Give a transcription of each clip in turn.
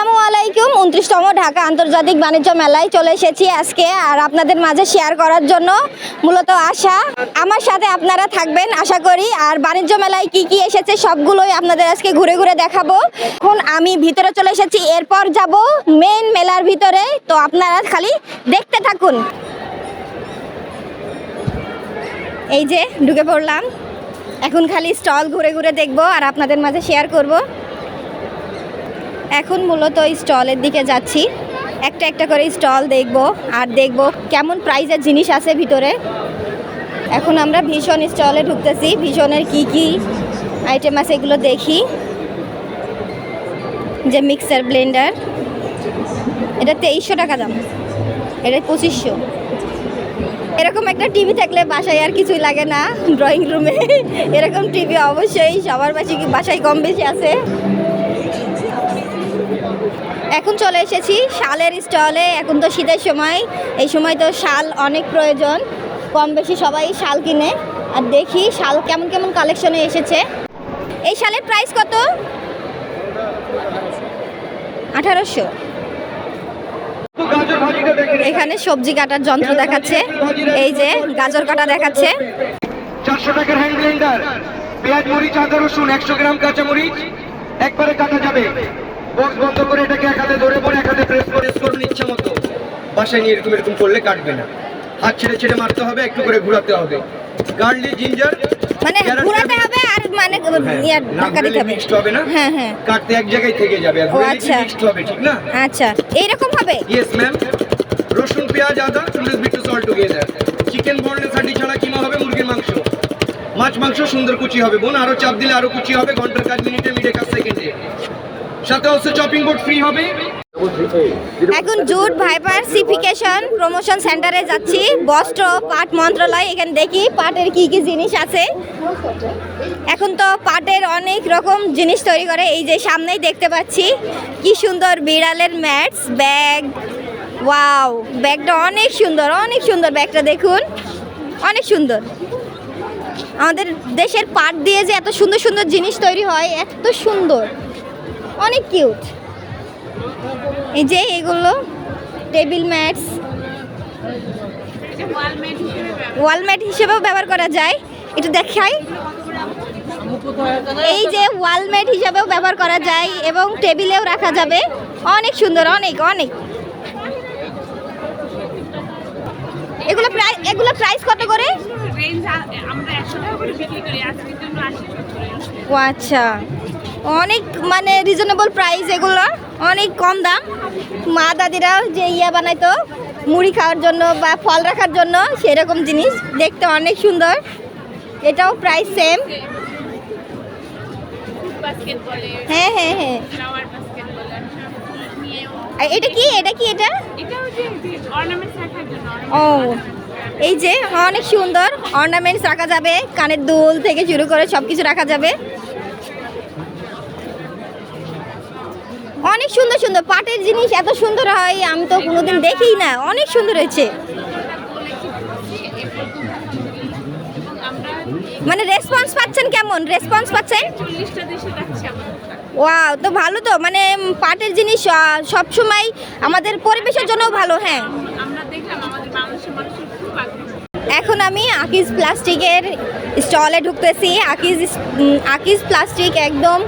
আসসালামু আলাইকুম। উনত্রিশতম ঢাকা আন্তর্জাতিক বাণিজ্য মেলায় চলে এসেছি আজকে আর আপনাদের মাঝে শেয়ার করার জন্য মূলত আশা। আমার সাথে আপনারা থাকবেন, আশা করি। আর বাণিজ্য মেলায় কি কি এসেছে সবগুলোই আপনাদের আজকে ঘুরে ঘুরে দেখাবো। এখন আমি ভিতরে চলে এসেছি, এরপর যাব মেন মেলার ভিতরে। তো আপনারা খালি দেখতে থাকুন। এই যে ঢুকে পড়লাম। এখন খালি স্টল ঘুরে ঘুরে দেখব আর আপনাদের মাঝে শেয়ার করব। এখন মূলত স্টলের দিকে যাচ্ছি। একটা একটা করে স্টল দেখব আর দেখব কেমন প্রাইজের জিনিস আছে ভিতরে। এখন আমরা ভীষণ স্টলে ঢুকতেছি। ভীষণের কি কি আইটেম আছে এগুলো দেখি। যে মিক্সার ব্লেন্ডার এটা তেইশশো টাকা দাম। এটা পঁচিশশো। এরকম একটা টিভি থাকলে বাসায় আর কিছুই লাগে না। ড্রয়িং রুমে এরকম টিভি অবশ্যই সবার বাসায় বাসায় কম বেশি আছে? এখন চলে এসেছি শালের স্টলে। এখন তো শীতের সময়। এই সময় তো শাল অনেক প্রয়োজন। কম বেশি সবাই শাল কিনে। আর দেখি শাল কেমন কেমন কালেকশনে এসেছে। এই শালের প্রাইস কত? আঠারোশো। এখানে সবজি কাটার যন্ত্র দেখাচ্ছে। এই যে গাজর কাটা দেখাচ্ছে। চারশো টাকার হ্যান্ড ব্লেন্ডার পেঁয়াজ, মরিচ, আদা, রসুন, একশো গ্রাম কাঁচা মরিচ একবারে কাটা যাবে। বক্স বন্ধ করে এটাকে এক হাতে ধরে পরে এক হাতে প্রেস করে প্রেস করুন ইচ্ছা মতো। বাসায় নিয়ে এরকম এরকম করলে কাটবে না। হাত ছেড়ে ছেড়ে মারতে হবে একটু করে ঘুরাতে হবে। গার্লিক জিঞ্জার মানে ঘুরাতে হবে আর মানে ইয়া ধাক্কা দিতে হবে। মিক্সড হবে না? হ্যাঁ হ্যাঁ। কাটতে এক জায়গায় থেকে যাবে আর ঘুরে আচ্ছা। মিক্সড হবে ঠিক না? আচ্ছা এইরকম হবে? ইয়েস ম্যাম রসুন পেঁয়াজ আদা টুলিস বিট সল্ট টুগেদার চিকেন বর্নের হাড্ডি ছাড়া কিমা হবে? মুরগির মাংস। মাছ মাংস সুন্দর কুচি হবে। বোন আরও চাপ দিলে আরও কুচি হবে। ঘণ্টার কাজ মিনিটে সাথে হচ্ছে চপিং বোর্ড ফ্রি হবে। এখন জুট ভাইপারসিফিকেশন প্রমোশন সেন্টারে যাচ্ছি। বস্ত্র, পাট মন্ত্রণালয়, এখানে দেখি পাটের কি কি জিনিস আছে। এখন তো পাটের অনেক রকম জিনিস তৈরি করে। এই যে সামনেই দেখতে পাচ্ছি, কি সুন্দর বিড়ালের ম্যাটস, ব্যাগ। ওয়াও, ব্যাগটা অনেক সুন্দর অনেক সুন্দর ব্যাগটা দেখুন। অনেক সুন্দর। আমাদের দেশের পাট দিয়ে যে এত সুন্দর সুন্দর জিনিস তৈরি হয়, এত সুন্দর। অনেক কিউট। এই যে এগুলো টেবিল ম্যাটস। ওয়ালম্যাট হিসেবেও ব্যবহার করা যায়। একটু দেখাই। এই যে ওয়ালম্যাট হিসাবেও ব্যবহার করা যায় এবং টেবিলেও রাখা যাবে। অনেক সুন্দর, অনেক অনেক। এগুলো প্রাইস এগুলো প্রাইস কত করে? রেঞ্জ আমরা একশো টাকা করে বিক্রি করি আজকের জন্য আশি সত্তর ও আচ্ছা। অনেক মানে রিজনেবল প্রাইস এগুলো অনেক কম দাম। মা দাদিরাও যে ইয়া বানাইতো মুড়ি খাওয়ার জন্য বা ফল রাখার জন্য সেরকম জিনিস দেখতে অনেক সুন্দর। এটাও প্রাইস সেম হ্যাঁ হ্যাঁ হ্যাঁ। আর এটা কি? এটা কি এটা? ও এই যে অনেক সুন্দর অর্নামেন্টস রাখা যাবে। কানের দুল থেকে শুরু করে সব কিছু রাখা যাবে। অনেক সুন্দর সুন্দর পাটের জিনিস এত সুন্দর হয় আমি তো কোনোদিন দেখিই না। অনেক সুন্দর হয়েছে। মানে রেসপন্স পাচ্ছেন কেমন? রেসপন্স পাচ্ছেন? ওয়াও তো ভালো তো। মানে পাটের জিনিস সব সময় আমাদের পরিবেশের জন্য ভালো হ্যাঁ। এখন আমি আকিজ প্লাস্টিকের স্টলে ঢুকতেছি। আকিজ আকিজ প্লাস্টিক একদম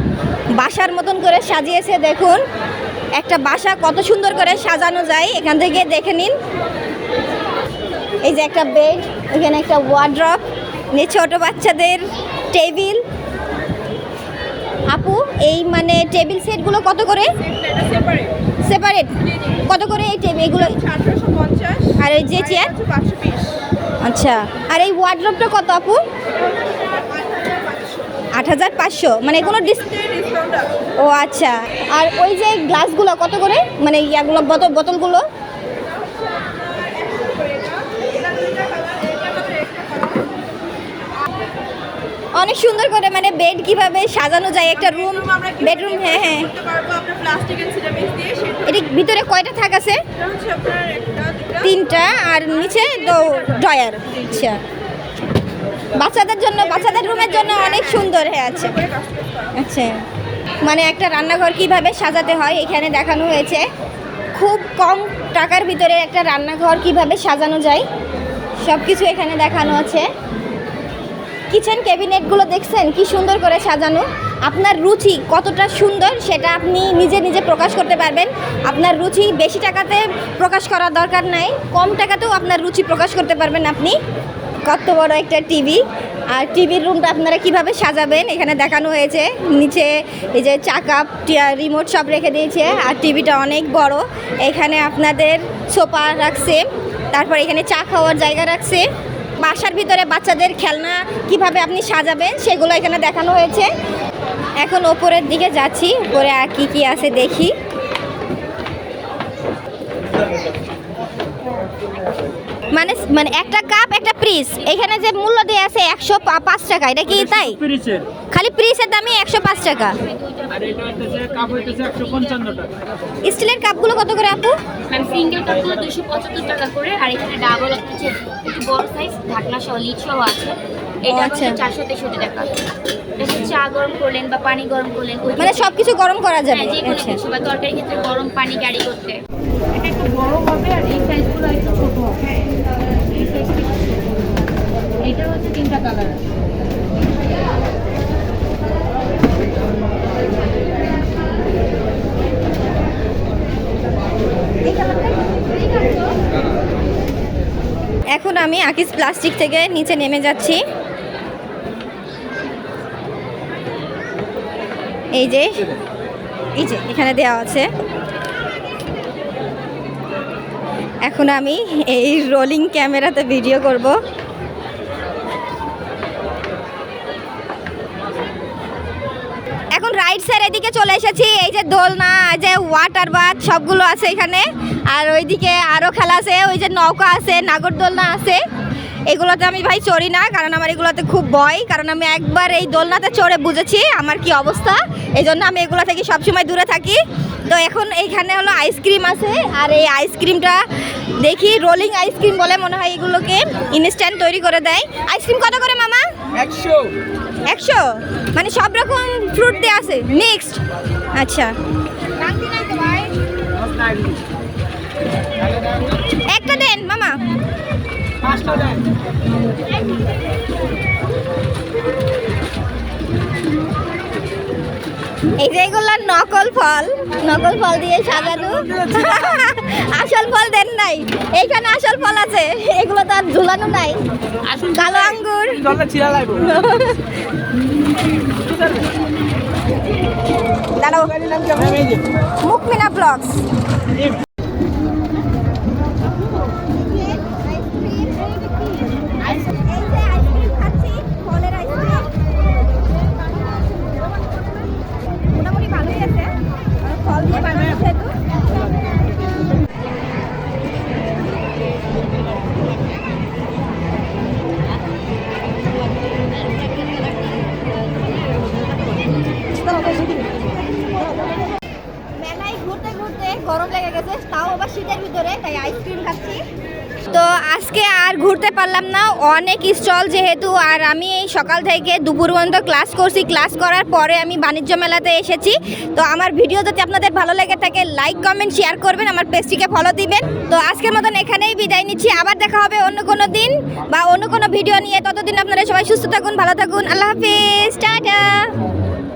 বাসার মতন করে সাজিয়েছে দেখুন। একটা বাসা কত সুন্দর করে সাজানো যায়। এখান থেকে দেখে নিন। এই যে একটা বেড এখানে একটা ওয়ার্ড্রপ নিয়ে ছোটো বাচ্চাদের টেবিল। আপু এই মানে টেবিল সেটগুলো কত করে? সেপারেট কত করে এই টেবিল এগুলো? আর এই যে চেয়ার আচ্ছা। আর এই ওয়ার্ড্রপটা কত আপু? আট হাজার পাঁচশো। মানে কোনো ডিসকাউন্ট আছে ও আচ্ছা। আর ওই যে গ্লাসগুলো কত করে? মানে ইয়াগুলো বোতল বোতলগুলো? অনেক সুন্দর করে মানে বেড কীভাবে সাজানো যায় একটা রুম বেডরুম হ্যাঁ হ্যাঁ। এটি ভিতরে কয়টা থাক আছে? তিনটা আর নিচে ড্রয়ার আচ্ছা। বাচ্চাদের জন্য বাচ্চাদের রুমের জন্য অনেক সুন্দর হয়ে আছে আচ্ছা। মানে একটা রান্নাঘর কীভাবে সাজাতে হয় এখানে দেখানো হয়েছে। খুব কম টাকার ভিতরে একটা রান্নাঘর কীভাবে সাজানো যায় সব কিছু এখানে দেখানো আছে। কিচেন ক্যাবিনেটগুলো দেখছেন? কি সুন্দর করে সাজানো। আপনার রুচি কতটা সুন্দর সেটা আপনি নিজে নিজে প্রকাশ করতে পারবেন। আপনার রুচি বেশি টাকাতে প্রকাশ করার দরকার নাই, কম টাকাতেও আপনার রুচি প্রকাশ করতে পারবেন আপনি। কত বড় একটা টিভি আর টিভির রুমটা আপনারা কীভাবে সাজাবেন? এখানে দেখানো হয়েছে, নিচে এই যে চাকা রিমোট সব রেখে দিয়েছে। আর টিভিটা অনেক বড়। এখানে আপনাদের সোফা রাখছে, তারপর এখানে চা খাওয়ার জায়গা রাখছে। বাসার ভিতরে বাচ্চাদের খেলনা কীভাবে আপনি সাজাবেন সেগুলো এখানে দেখানো হয়েছে। এখন ওপরের দিকে যাচ্ছি ওপরে আর কি কি আছে দেখি। মানে মানে একটা কাপ একটা প্রিস এখানে যে মূল্য দিয়ে আছে একশো পাঁচ টাকা এটা কি তাই? খালি পিসের দামই একশো পাঁচ টাকা। আর এটা হইতেছে কাপ হইতেছে একশো পঞ্চান্ন টাকা। স্টিলের কাপগুলো কত করে আপু? সিঙ্গেল কাপগুলো দুশো পঁচাত্তর টাকা করে আর এখানে ডাবল হচ্ছে একটু বড় সাইজ ঢাকনা সহ লিড সহ আছে। এটা আচ্ছা। হচ্ছে চারশো তেষট্টি টাকা। এটা চা গরম করলেন বা পানি গরম করলেন মানে সব কিছু গরম করা যাবে হ্যাঁ, যে কোনো আচ্ছা। কিছু বা তরকারি ক্ষেত্রে গরম পানি ক্যারি করতে। এটা একটু বড় হবে আর এই সাইজগুলো একটু ছোট। হবে এই সাইজটা। এটার হচ্ছে তিনটা কালার আছে এখন আমি আকিস প্লাস্টিক থেকে নিচে নেমে যাচ্ছি। এই যে এই যে, এখানে দেওয়া আছে। এখন আমি এই রোলিং ক্যামেরাতে ভিডিও করব। এখন রাইট সাইড এদিকে চলে এসেছি, এই যে দোলনা যে ওয়াটার বাথ সবগুলো আছে এখানে। আর ওইদিকে আরও খেলা আছে, ওই যে নৌকা আছে, নাগরদোলনা আছে। এগুলোতে আমি ভাই চড়ি না কারণ আমার এগুলোতে খুব ভয় কারণ আমি একবার এই দোলনাতে চড়ে বুঝেছি আমার কি অবস্থা। এই জন্য আমি এগুলো থেকে সবসময় দূরে থাকি। তো এখন এইখানে হলো আইসক্রিম আছে আর এই আইসক্রিমটা দেখি রোলিং আইসক্রিম বলে মনে হয় এগুলোকে ইনস্ট্যান্ট তৈরি করে দেয়। আইসক্রিম কত করে মামা? একশো। একশো? মানে সব রকম ফ্রুট দিয়ে আছে মিক্সড আচ্ছা। এই যে এগুলো নকল ফল নকল ফল দিয়ে সাজানো। আসল ফল দেন নাই। এইখানে আসল ফল আছে এগুলো তো আর ঝুলানো নাই। কালো আঙ্গুর। দাঁড়াও। মুকমিনা ব্লগস তো আজকে আর ঘুরতে পারলাম না, অনেক স্টল যেহেতু, আর আমি এই সকাল থেকে দুপুর পর্যন্ত ক্লাস করছি। ক্লাস করার পরে আমি বাণিজ্য মেলাতে এসেছি। তো আমার ভিডিও যদি আপনাদের ভালো লেগে থাকে লাইক কমেন্ট শেয়ার করবেন, আমার পেজটিকে ফলো দিবেন। তো আজকের মতন এখানেই বিদায় নিচ্ছি। আবার দেখা হবে অন্য কোনো দিন বা অন্য কোনো ভিডিও নিয়ে। ততদিন আপনারা সবাই সুস্থ থাকুন, ভালো থাকুন। আল্লাহ হাফিজ। Ta ta.